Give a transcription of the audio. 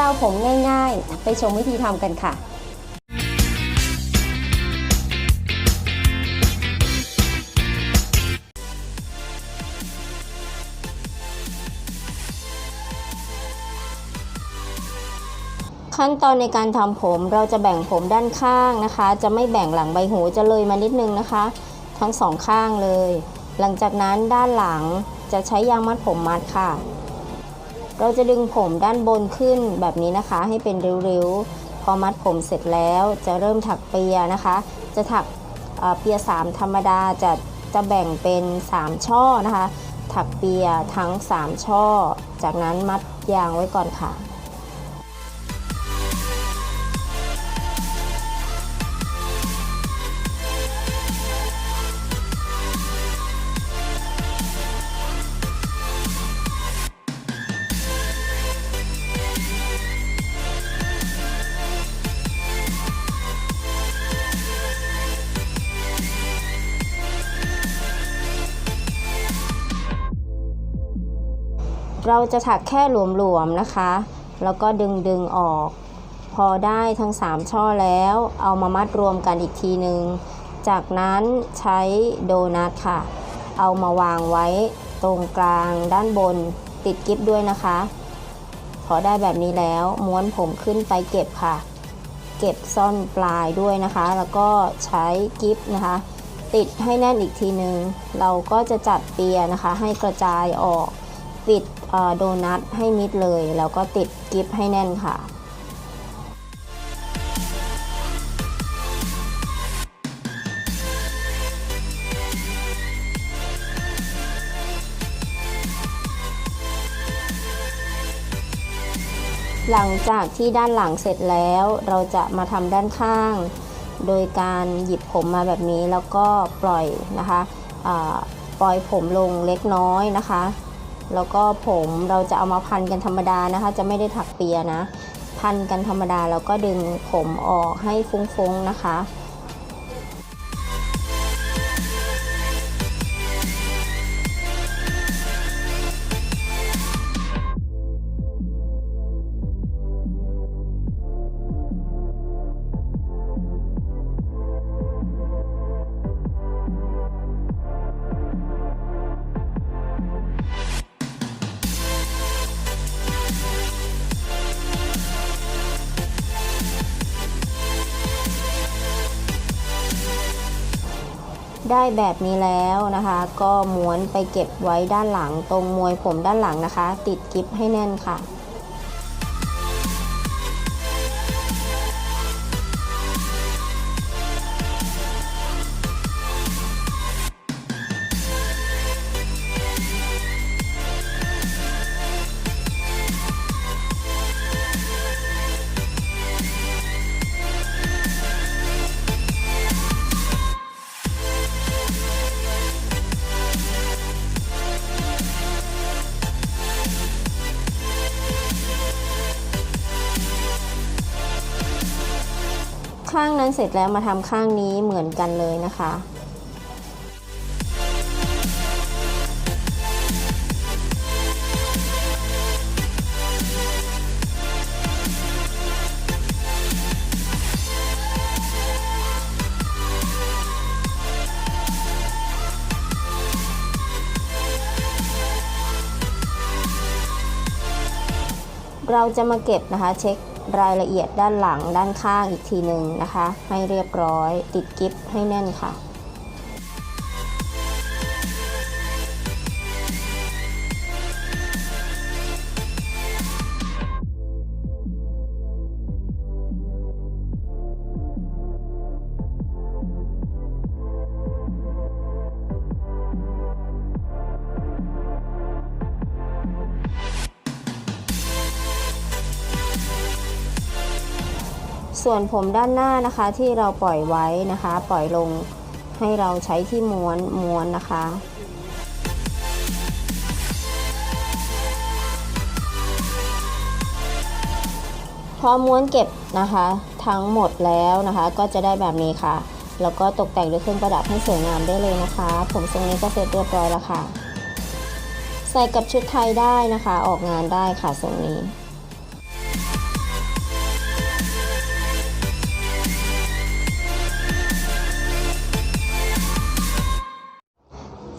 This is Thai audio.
ราผมง่ายๆ ไปชมวิธีทำกันค่ะขั้นตอนในการทำผมเราจะแบ่งผมด้านข้างนะคะ จะไม่แบ่งหลังใบหูจะเลยมานิดนึงนะคะ ทั้งสองข้างเลย หลังจากนั้นด้านหลังจะใช้ยางมัดผมมัดค่ะ เราจะดึงผมด้านบนขึ้นแบบนี้นะคะ ให้เป็นริ้วๆ พอมัดผมเสร็จแล้วจะเริ่มถักเปียนะคะ จะถักเปีย3ธรรมดาจะจะแบ่งเป็น 3 ช่อนะคะ ถักเปียทั้ง 3 ช่อ จากนั้นมัดยางไว้ก่อนค่ะ เราจะถักแค่หลวมๆนะคะ แล้วก็ดึงดึงออก พอได้ทั้ง 3 ช่อแล้ว เอามามัดรวมกันอีกทีหนึ่งจากนั้นใช้โดนัทค่ะ เอามาวางไว้ตรงกลางด้านบนติดกิ๊บด้วยนะคะ พอได้แบบนี้แล้วม้วนผมขึ้นไปเก็บค่ะ เก็บซ่อนปลายด้วยนะคะ แล้วก็ใช้กิ๊บนะคะ ติดให้แน่นอีกทีหนึ่งเราก็จะจัดเปียนะคะ ให้กระจายออก ปิดโดนัทให้มิดเลย แล้วก็ติดกิฟให้แน่นค่ะ หลังจากที่ด้านหลังเสร็จแล้วเราจะมาทำด้านข้าง โดยการหยิบผมมาแบบนี้แล้วก็ปล่อยนะคะปล่อยผมลงเล็กน้อยนะคะ แล้วก็ผมเราจะเอามาพันกันธรรมดานะคะ จะไม่ได้ถักเปียนะ พันกันธรรมดาแล้วก็ดึงผมออกให้ฟุ้งๆนะคะ ได้แบบนี้แล้วนะคะ ก็ม้วนไปเก็บไว้ด้านหลังตรงมวยผมด้านหลังนะคะ ติดกิฟให้แน่นค่ะ ข้างนั้นเสร็จแล้วมาทำข้างนี้เหมือนกันเลยนะคะเราจะมาเก็บนะคะเช็ค รายละเอียดด้านหลังด้านข้างอีกทีหนึ่งนะคะ ให้เรียบร้อยติดกิฟให้แน่นค่ะ ส่วนผมด้านหน้านะคะที่เราปล่อยไว้นะคะ ปล่อยลงให้เราใช้ที่ม้วนม้วนนะคะพอม้วนเก็บนะคะ ทั้งหมดแล้วนะคะ ก็จะได้แบบนี้ค่ะ แล้วก็ตกแต่งด้วยเครื่องประดับให้สวยงามได้เลยนะคะ ผมทรงนี้ก็เสร็จเรียบร้อยแล้วค่ะ ใส่กับชุดไทยได้นะคะ ออกงานได้ค่ะทรงนี้